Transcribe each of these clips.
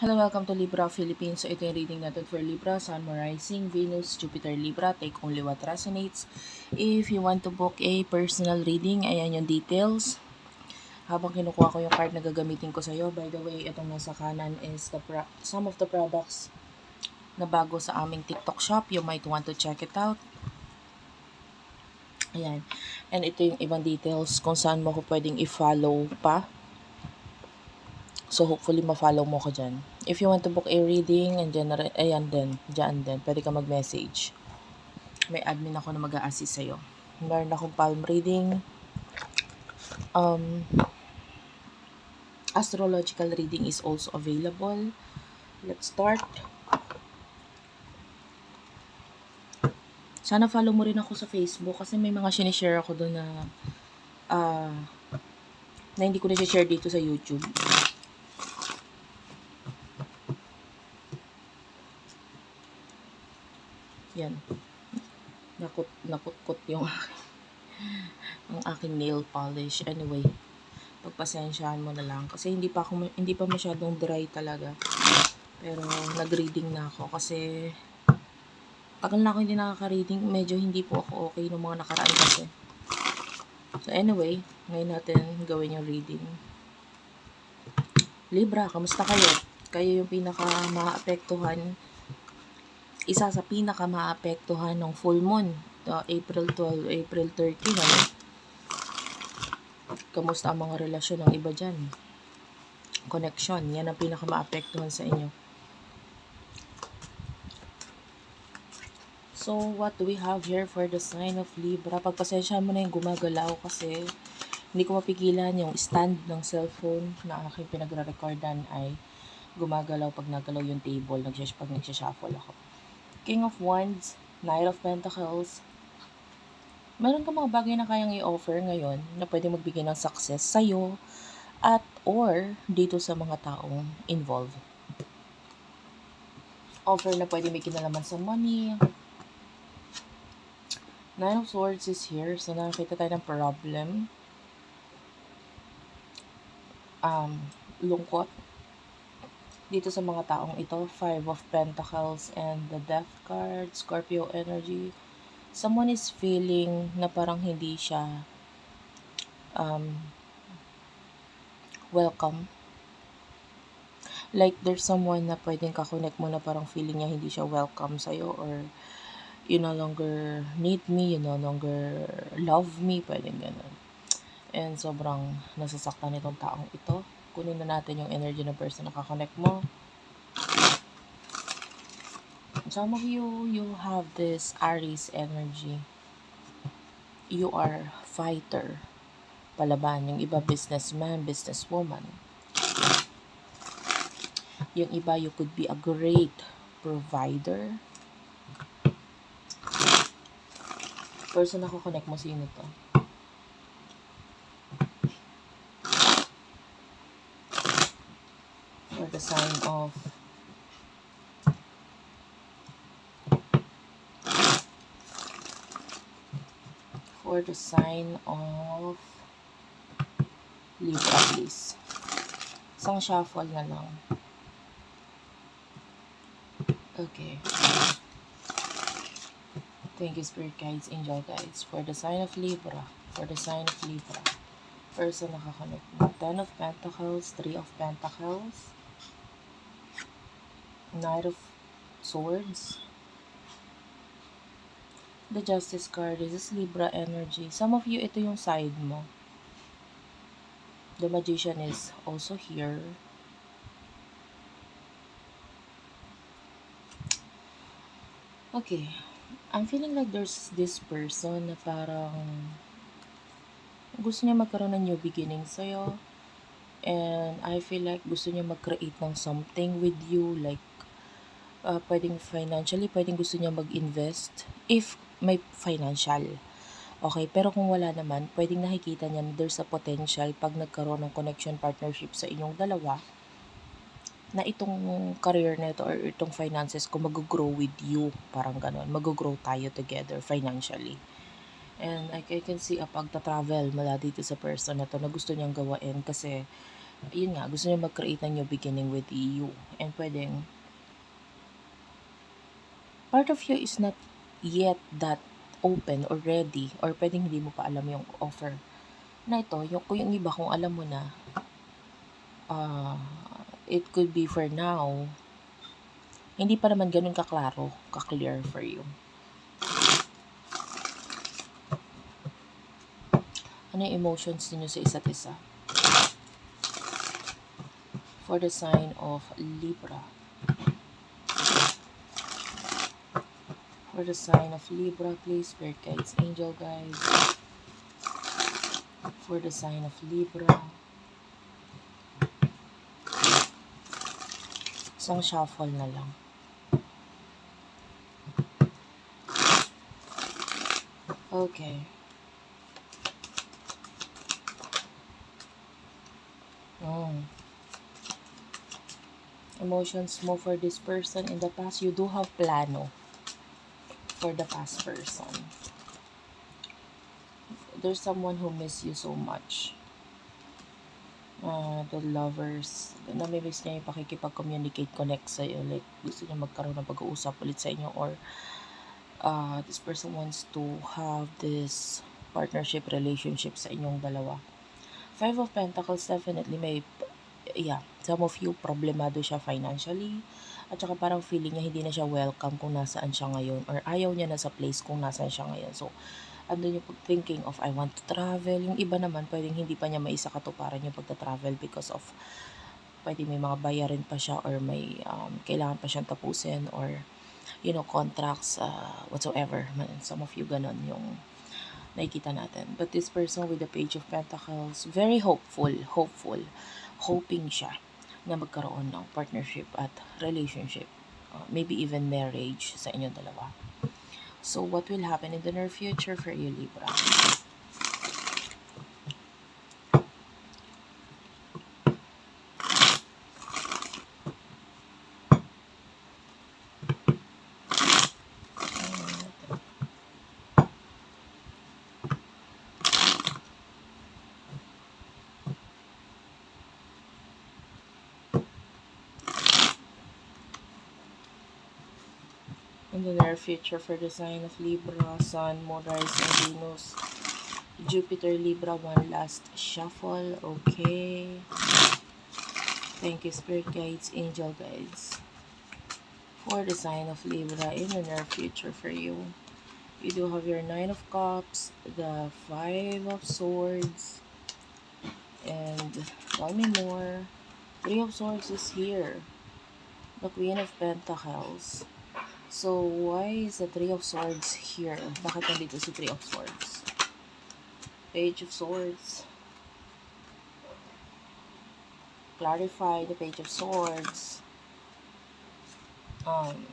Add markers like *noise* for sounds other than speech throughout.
Hello, welcome to Libra Philippines. So, ito yung reading natin for Libra, Sun, Moon Rising, Venus, Jupiter, Libra. Take only what resonates. If you want to book a personal reading, ayan yung details. Habang kinukuha ko yung card na gagamitin ko sa'yo, by the way, itong nasa kanan is the some of the products na bago sa aming TikTok shop. You might want to check it out. Ayan. And ito yung ibang details kung saan mo ko pwedeng i-follow pa. So, hopefully, ma-follow mo ko dyan. If you want to book a reading, and general, ayan din, dyan din, pwede ka mag-message. May admin ako na mag assist sa'yo. Meron akong palm reading. Um, astrological reading is also available. Let's start. Sana follow mo rin ako sa Facebook kasi may mga sinishare ako doon na ah na hindi ko na share dito sa YouTube. Yan. Nakut, nakutkot yung aking, *laughs* ang aking nail polish. Anyway, pagpasensyahan mo na lang. Kasi hindi pa, ako, hindi pa masyadong dry talaga. Pero nag-reading na ako kasi tagal na ako hindi nakaka-reading. Medyo hindi po ako okay ng mga nakaraan kasi. So anyway, ngayon natin gawin yung reading. Libra, kamusta kayo? Kayo yung pinaka maapektuhan isa sa pinaka maapektuhan ng full moon, uh, April 12, April 13. Ano? Kamusta ang mga relasyon ng iba dyan? Connection, yan ang pinaka maapektuhan sa inyo. So, what do we have here for the sign of Libra? Pagpasensyahan mo na yung gumagalaw kasi hindi ko mapigilan yung stand ng cellphone na aking pinagre-recordan ay gumagalaw pag nagalaw yung table, nagshash, pag nagsashuffle ako. King of Wands, Knight of Pentacles. Meron ka mga bagay na kayang i-offer ngayon na pwede magbigay ng success sa'yo at or dito sa mga taong involved. Offer na pwede may kinalaman sa money. Nine of Swords is here. So, nakakita tayo ng problem. Um, lungkot dito sa mga taong ito, Five of Pentacles and the Death card, Scorpio energy. Someone is feeling na parang hindi siya um, welcome. Like there's someone na pwedeng kakonect mo na parang feeling niya hindi siya welcome sa'yo or you no longer need me, you no longer love me, pwedeng ganun. And sobrang nasasaktan itong taong ito kunin na natin yung energy ng person na kakonect mo. Some of you, you have this Aries energy. You are fighter. Palaban. Yung iba businessman, businesswoman. Yung iba, you could be a great provider. Person na connect mo, sino to? The sign of for the sign of Libra please. Isang shuffle na lang. Okay. Thank you, Spirit Guides, Angel Guides. For the sign of Libra. For the sign of Libra. Person nakakonect mo. Ten of Pentacles, Three of Pentacles. Knight of Swords. The Justice card. This is Libra energy. Some of you, ito yung side mo. The Magician is also here. Okay. I'm feeling like there's this person na parang gusto niya magkaroon ng new beginning sa'yo. And I feel like gusto niya mag-create ng something with you. Like, uh, pwedeng financially, pwedeng gusto niya mag-invest if may financial. Okay, pero kung wala naman, pwedeng nakikita niya na there's a potential pag nagkaroon ng connection partnership sa inyong dalawa na itong career na ito or itong finances ko mag-grow with you. Parang ganon. Mag-grow tayo together financially. And I, I can see a pagta-travel mula dito sa person na to na gusto niyang gawain kasi yun nga, gusto niya mag-create ng new beginning with you. And pwedeng, part of you is not yet that open or ready or pwedeng hindi mo pa alam yung offer na ito. Yung, yung iba, kung alam mo na, uh, it could be for now, hindi pa naman ganun kaklaro, ka-clear for you. Ano yung emotions niyo sa isa't isa? For the sign of Libra. For the sign of Libra, please, Spirit Guides, Angel Guides. For the sign of Libra. Isang shuffle na lang. Okay. Oh. Emotions mo for this person in the past. You do have plano for the past person. There's someone who miss you so much. Uh, the lovers, namimiss niya yung pakikipag-communicate, connect sa'yo. Like, gusto niya magkaroon ng pag-uusap ulit sa inyo or uh, this person wants to have this partnership relationship sa inyong dalawa. Five of Pentacles definitely may yeah, some of you problemado siya financially at saka parang feeling niya hindi na siya welcome kung nasaan siya ngayon or ayaw niya na sa place kung nasaan siya ngayon. So, andun yung thinking of I want to travel. Yung iba naman, pwedeng hindi pa niya maisa katuparan yung pagta-travel because of pwede may mga bayarin pa siya or may um, kailangan pa siyang tapusin or you know, contracts, uh, whatsoever. Some of you ganon yung nakikita natin. But this person with the Page of Pentacles, very hopeful, hopeful, hoping siya na magkaroon ng partnership at relationship. Uh, maybe even marriage sa inyong dalawa. So, what will happen in the near future for you, Libra? In the near future for the sign of Libra, Sun, Moon, Rising, Venus, Jupiter, Libra, one last shuffle. Okay. Thank you, Spirit Guides, Angel Guides. For the sign of Libra in the near future for you. You do have your Nine of Cups, the Five of Swords, and me more. Three of Swords is here. The Queen of Pentacles. So, why is the Three of Swords here? Bakit nandito si Three of Swords? Page of Swords. Clarify the Page of Swords. Um,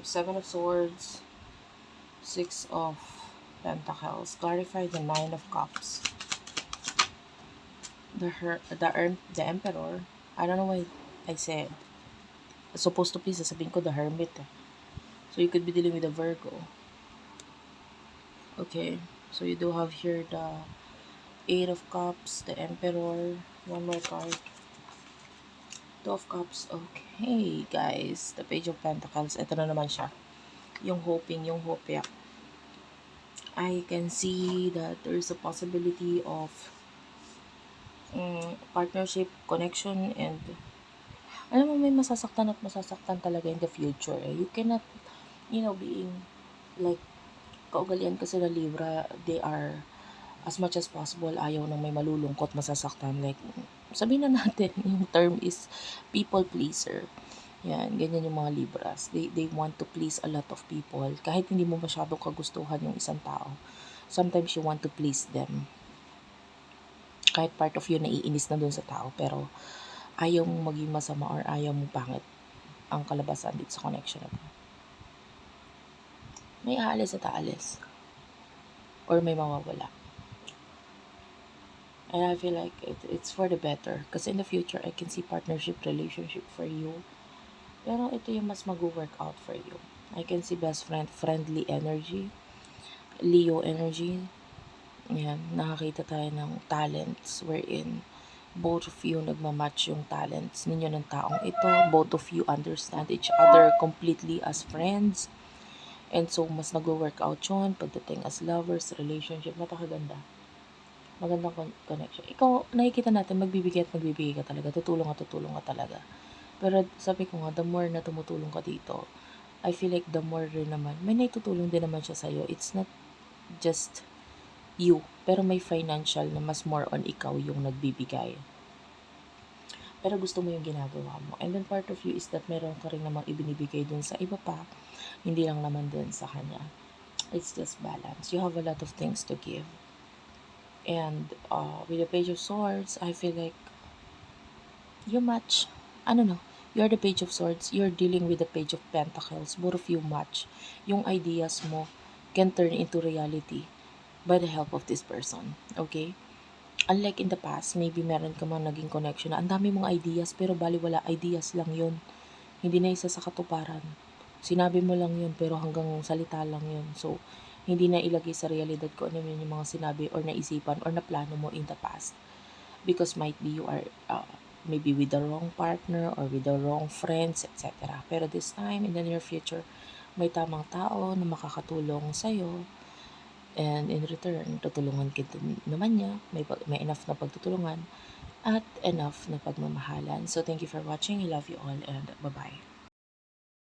Seven of Swords. Six of Pentacles. Clarify the Nine of Cups. The her the er the Emperor. I don't know why I said. Supposed to be sasabihin ko the Hermit. Eh. So you could be dealing with a Virgo. Okay, so you do have here the Eight of Cups, the Emperor, one more card. Two of Cups. Okay, guys. The Page of Pentacles. Ito na naman siya. Yung hoping, yung hope. Yeah. I can see that there's a possibility of um, partnership, connection, and alam mo, may masasaktan at masasaktan talaga in the future. Eh. You cannot you know, being like, kaugalian kasi na Libra, they are as much as possible ayaw nang may malulungkot, masasaktan. Like, sabihin na natin, *laughs* yung term is people pleaser. Yan, ganyan yung mga Libras. They, they want to please a lot of people. Kahit hindi mo masyado kagustuhan yung isang tao, sometimes you want to please them. Kahit part of you naiinis na dun sa tao, pero ayaw mong maging masama or ayaw mong pangit ang kalabasan dito sa connection na may aalis at aalis. Or may mawawala. And I feel like it, it's for the better. Kasi in the future, I can see partnership, relationship for you. Pero ito yung mas mag-work out for you. I can see best friend, friendly energy, Leo energy. Yan, nakakita tayo ng talents wherein both of you nagmamatch yung talents ninyo ng taong ito. Both of you understand each other completely as friends. And so, mas nag-work out yun pagdating as lovers, relationship. Napakaganda. Magandang con- connection. Ikaw, nakikita natin, magbibigay at magbibigay ka talaga. Tutulong at tutulong ka talaga. Pero sabi ko nga, the more na tumutulong ka dito, I feel like the more rin naman, may naitutulong din naman siya sa'yo. It's not just you, pero may financial na mas more on ikaw yung nagbibigay. Pero gusto mo yung ginagawa mo. And then part of you is that meron ka rin namang ibinibigay dun sa iba pa, hindi lang naman din sa kanya. It's just balance. You have a lot of things to give. And uh, with the Page of Swords, I feel like you match. Ano no? You're the Page of Swords. You're dealing with the Page of Pentacles. Both of you match. Yung ideas mo can turn into reality by the help of this person. Okay? Unlike in the past, maybe meron ka mang naging connection na ang dami mong ideas pero baliwala ideas lang yun. Hindi na isa sa katuparan. Sinabi mo lang yun pero hanggang salita lang yun. So, hindi na ilagay sa realidad ko ano yun yung mga sinabi or naisipan or naplano mo in the past. Because might be you are uh, maybe with the wrong partner or with the wrong friends, etc. Pero this time, in the near future, may tamang tao na makakatulong sa'yo and in return, tutulungan kita naman niya, may, may enough na pagtutulungan at enough na pagmamahalan. So, thank you for watching. I love you all and bye-bye.